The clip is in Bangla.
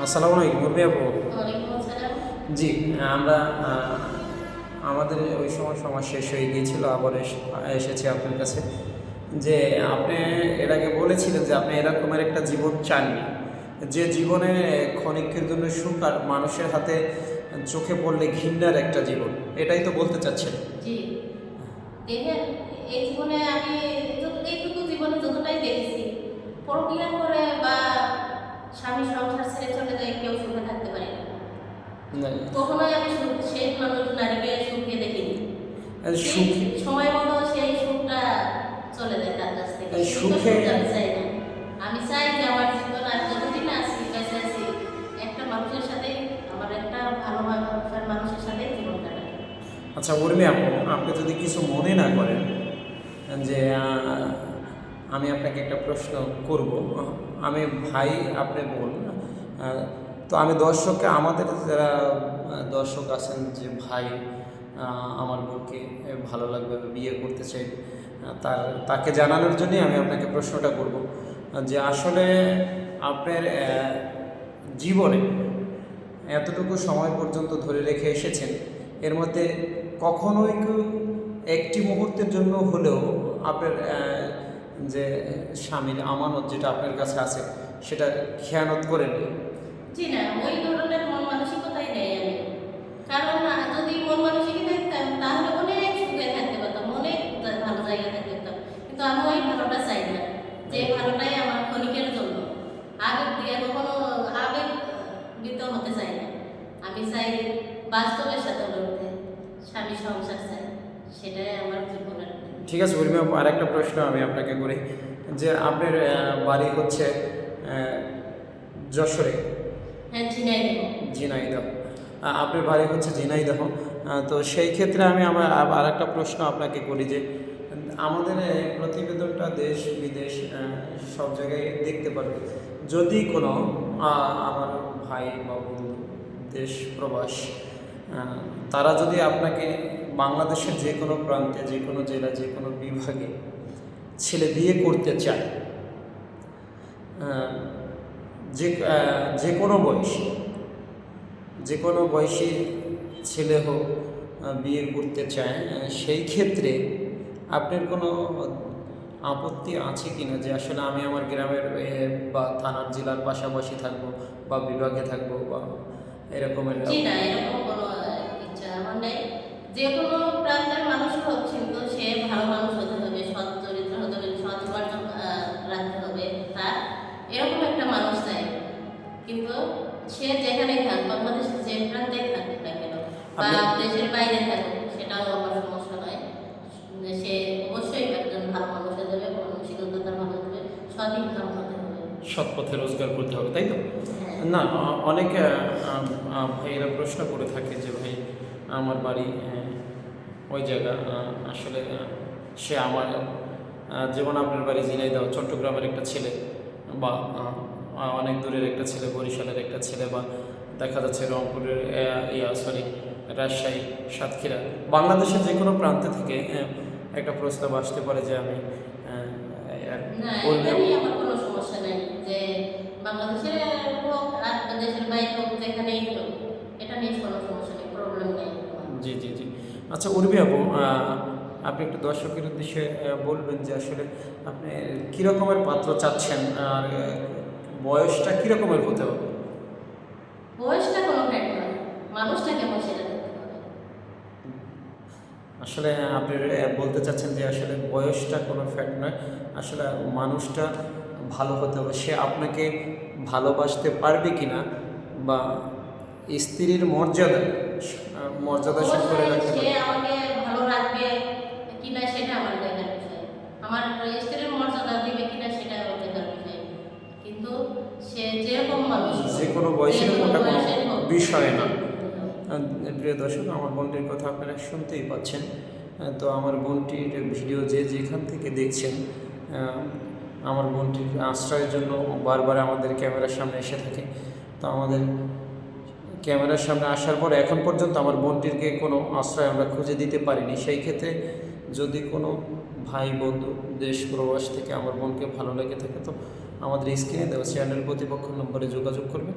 আসসালামু আলাইকুম মুরবি আপু। জি আমরা আমাদের ওই সময় সময় শেষ হয়ে গিয়েছিল আবার এস- এসেছি আপনার কাছে। যে আপনি এর আগে বলেছিলেন যে আপনি এরকমের একটা জীবন চাননি। যে জীবনে ক্ষণিকের জন্য সুখ আর মানুষের হাতে চোখে পড়লে ঘৃণার একটা জীবন এটাই তো বলতে চাচ্ছেন। জি। দেখেন এই জীবনে আমি জীবনে যতটাই দেখেছি প্রক্রিয়া করে বা স্বামী সংসার ছেড়ে চলে যায় কেউ সুখে থাকতে পারে না আমি মানুষ নারীকে সুখে দেখিনি। সময় মতো সেই সুখটা চলে যায় তার কাছ থেকে। সুখে- আমি চাই না। আমি চাই যে আমার জীবন আর যতদিন আছি একটা মানুষের সাথে আমার একটা ভালো মানুষের মানুষের সাথে জীবন কাটাই। আচ্ছা উর্মি আপু আপনি যদি কিছু মনে না করেন যে আমি আপনাকে একটা প্রশ্ন করব। আমি ভাই আপনি বোন আহ, তো আমি দর্শককে, আমাদের যারা দর্শক আছেন যে ভাই আমার বোনকে ভালো লাগবে বিয়ে করতে চাই তার, তাকে জানানোর জন্যই আমি আপনাকে প্রশ্নটা করব, যে আসলে আপনার জীবনে এতটুকু সময় পর্যন্ত ধরে রেখে এসেছেন, এর মধ্যে কখনোই একটি মুহূর্তের জন্য হলেও আপনার যে স্বামীর আমানত যেটা আপনার কাছে আছে, সেটা খেয়ানত করেনি জি না ওই ধরনের মন মানসিকতাই নেই আমি। কারণ যদি মন মানসিকতা থাকতাম তাহলে অনেক সুখে থাকতে পারতাম অনেক ভালো জায়গায় থাকতে পারতাম। কিন্তু আমি ওই ভালোটা চাই না যে ভালোটাই আমার ক্ষণিকের জন্য। আবেগ দিয়ে কখনো আবেগ বিত হতে চাই না। আমি চাই বাস্তবের সাথে লড়তে স্বামী সংসার চাই সেটাই আমার জীবনের ঠিক আছে উর্মি আপু, আরেকটা প্রশ্ন আমি আপনাকে করি। যে আপনার বাড়ি হচ্ছে যশোরে। হ্যাঁ আপনার বাড়ি হচ্ছে ঝিনাইদহ তো সেই ক্ষেত্রে আমি আমার আর একটা প্রশ্ন আপনাকে করি যে, আমাদের প্রতিবেদনটা দেশ বিদেশ সব জায়গায় দেখতে পারবে। যদি কোনো আমার ভাই বা বন্ধু দেশ প্রবাস তারা যদি আপনাকে বাংলাদেশের যে কোনো প্রান্তে, যে কোনো জেলা, যে কোনো বিভাগে ছেলে বিয়ে করতে চায় যে যে কোনো বয়সী, যে কোনো বয়সী ছেলে হোক বিয়ে করতে চায় সেই ক্ষেত্রে আপনার কোনো আপত্তি আছে কি না যে আসলে আমি আমার গ্রামের বা থানার জেলার পাশাপাশি থাকব বা বিভাগে থাকব বা এরকমের যে কোনো প্রান্তের মানুষ হোক কিন্তু সে ভালো মানুষ হতে হবে সৎ চরিত্র হতে হবে সৎ উপার্জন আহ, রাখতে হবে তার এরকম একটা মানুষ চাই কিন্তু সে যেখানেই থাক বাংলাদেশের যে প্রান্তেই থাকুক না কেন বা দেশের বাইরে থাকুক সেটাও আমার সমস্যা নয়। সে অবশ্যই একজন ভালো মানুষ হতে হবে মানসিকতা ভালো হবে হবে। সৎ পথে রোজগার করতে হবে তাই তো? হ্যাঁ। না অনেক ভাইয়েরা প্রশ্ন করে থাকে যে ভাই আমার বাড়ি ওই জায়গা আসলে সে আমার যেমন আপনার বাড়ি ঝিনাইদহ চট্টগ্রামের একটা ছেলে বা অনেক দূরের একটা ছেলে বরিশালের একটা ছেলে বা দেখা যাচ্ছে রংপুরের ইয়া সরি রাজশাহী সাতক্ষীরা। বাংলাদেশের যে কোনো প্রান্ত থেকে একটা প্রস্তাব আসতে পারে যে আমি জি জি জি। আচ্ছা উর্বি আপু আপনি একটু দর্শকের উদ্দেশ্যে বলবেন যে আসলে আপনি কী রকমের পাত্র চাচ্ছেন আর বয়সটা কী রকমের হতে হবে? বয়সটা কোনো ফ্যাক্ট নয়। মানুষটা কেমন সেটা আসলে আপনি বলতে চাচ্ছেন যে আসলে বয়সটা কোনো ফ্যাক্ট নয়। আসলে মানুষটা ভালো হতে হবে। সে আপনাকে ভালোবাসতে পারবে কি না বা স্ত্রীর মর্যাদা মর্যাদা সে করে রাখতে পারবে। আমাকে ভালো রাখবে কিনা সেটা আমার দেখার বিষয়। আমার স্ত্রীর মর্যাদা দিবে কিনা সেটা আমার দেখার বিষয় কিন্তু সে যেরকম মানুষ হোক, বয়সের কোনো ওটা কোনো বিষয় না। প্রিয় দর্শক আমার বোনটির কথা আপনারা শুনতেই পাচ্ছেন। তো আমার বোনটির ভিডিও যে যেখান থেকে দেখছেন আমার বোনটির আশ্রয়ের জন্য বারবার আমাদের ক্যামেরার সামনে এসে থাকে। তো আমাদের ক্যামেরার সামনে আসার পর এখন পর্যন্ত আমার বোনটিরকে কোনো আশ্রয় আমরা খুঁজে দিতে পারিনি। সেই ক্ষেত্রে যদি কোনো ভাই বন্ধু দেশ প্রবাস থেকে আমার বোনকে ভালো লেগে থাকে তো আমাদের স্ক্রিনে দেওয়া চ্যানেল প্রতিপক্ষ নম্বরে যোগাযোগ করবেন।